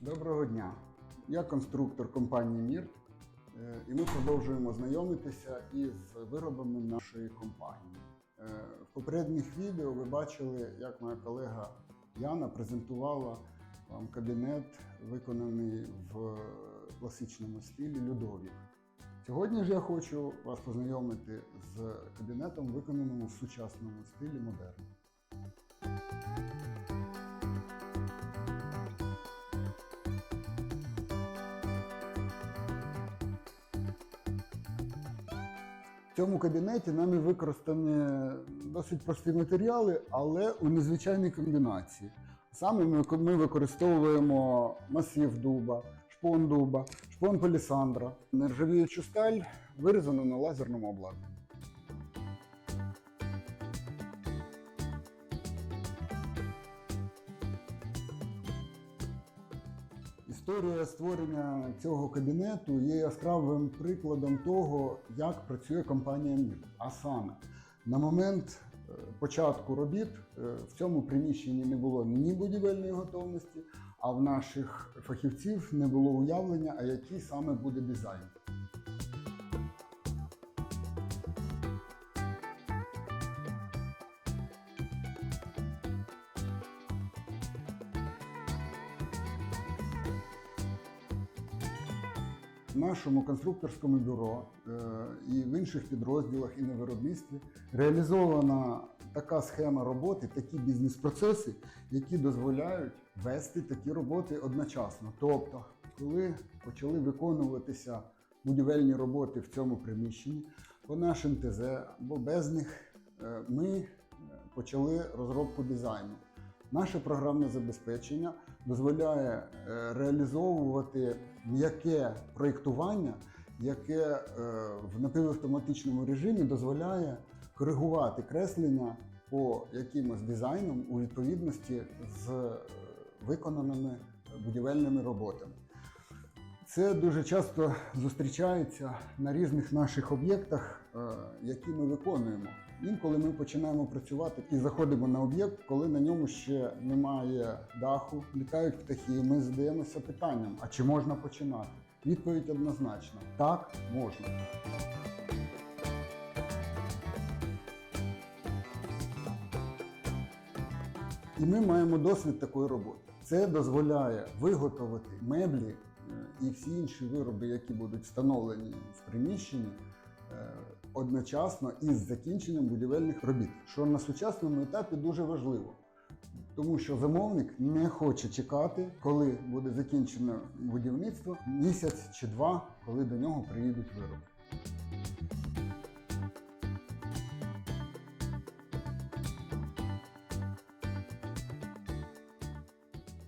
Доброго дня! Я конструктор компанії Мірт, е, і ми продовжуємо знайомитися із виробами нашої компанії. Е, В попередніх відео ви бачили, як моя колега Яна презентувала вам кабінет, виконаний в класичному стилі Людовік. Сьогодні ж я хочу вас познайомити з кабінетом, виконаним в сучасному стилі модерн. В цьому кабінеті нами використані досить прості матеріали, але у незвичайній комбінації. Саме ми, використовуємо масив дуба, шпон дуба, шпон палісандра, нержавіючу сталь, вирізану на лазерному обладнанні. Історія створення цього кабінету є яскравим прикладом того, як працює компанія МІР. А саме, на момент е, початку робіт е, в цьому приміщенні не було ні будівельної готовності, а в наших фахівців не було уявлення, а який саме буде дизайн. Нашому конструкторському бюро е, і в інших підрозділах і на виробництві реалізована така схема роботи, такі бізнес-процеси, які дозволяють вести такі роботи одночасно. Тобто, коли почали виконуватися будівельні роботи в цьому приміщенні, по нашим ТЗ або без них, е, ми е, почали розробку дизайну. Наше програмне забезпечення дозволяє е, реалізовувати м'яке проєктування, яке е, в напівавтоматичному режимі дозволяє коригувати креслення по якимось дизайнам у відповідності з е, виконаними будівельними роботами. Це дуже часто зустрічається на різних наших об'єктах, які ми виконуємо. Інколи ми починаємо працювати і заходимо на об'єкт, коли на ньому ще немає даху, літають птахи. Ми задаємося питанням: а чи можна починати? Відповідь однозначна: так, можна. І ми маємо досвід такої роботи. Це дозволяє виготовити меблі е, і всі інші вироби, які будуть встановлені в приміщенні, е, одночасно із закінченням будівельних робіт, що на сучасному етапі дуже важливо. Тому що замовник не хоче чекати, коли буде закінчено будівництво місяць чи два, коли до нього приїдуть вироби.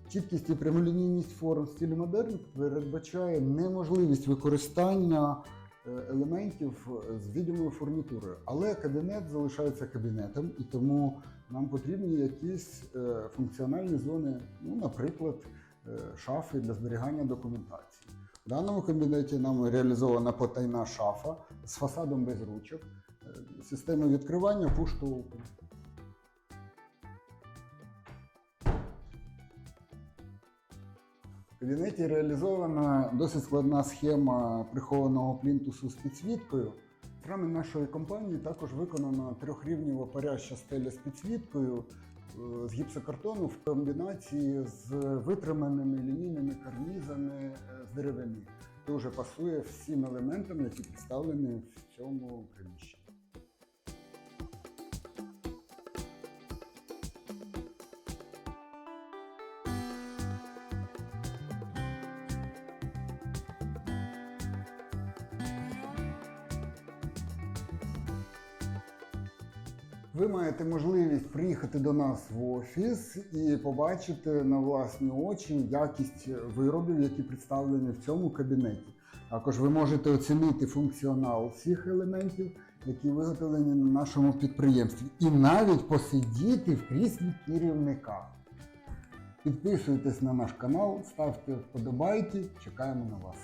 Чіткість і прямолінійність форм в стилі модерн передбачає неможливість використання елементів з відомою фурнітурою. Але кабінет залишається кабінетом, і тому нам потрібні якісь е, функціональні зони, ну, наприклад, е, шафи для зберігання документації. В даному кабінеті нам реалізована потайна шафа з фасадом без ручок, системи відкривання push кабінеті реалізована досить складна схема прихованого плінтусу з підсвіткою. В нашої компанії також виконана трьохрівнева паряща стеля з підсвіткою е, з гіпсокартону в комбінації з витриманими лінійними карнізами е, з деревини. Дуже пасує всім елементам, які представлені в цьому приміщенні. Ви маєте можливість приїхати до нас в офіс і побачити на власні очі якість виробів, які представлені в цьому кабінеті. Також ви можете оцінити функціонал всіх елементів, які виготовлені на нашому підприємстві, і навіть посидіти в кріслі керівника. Підписуйтесь на наш канал, ставте вподобайки, чекаємо на вас.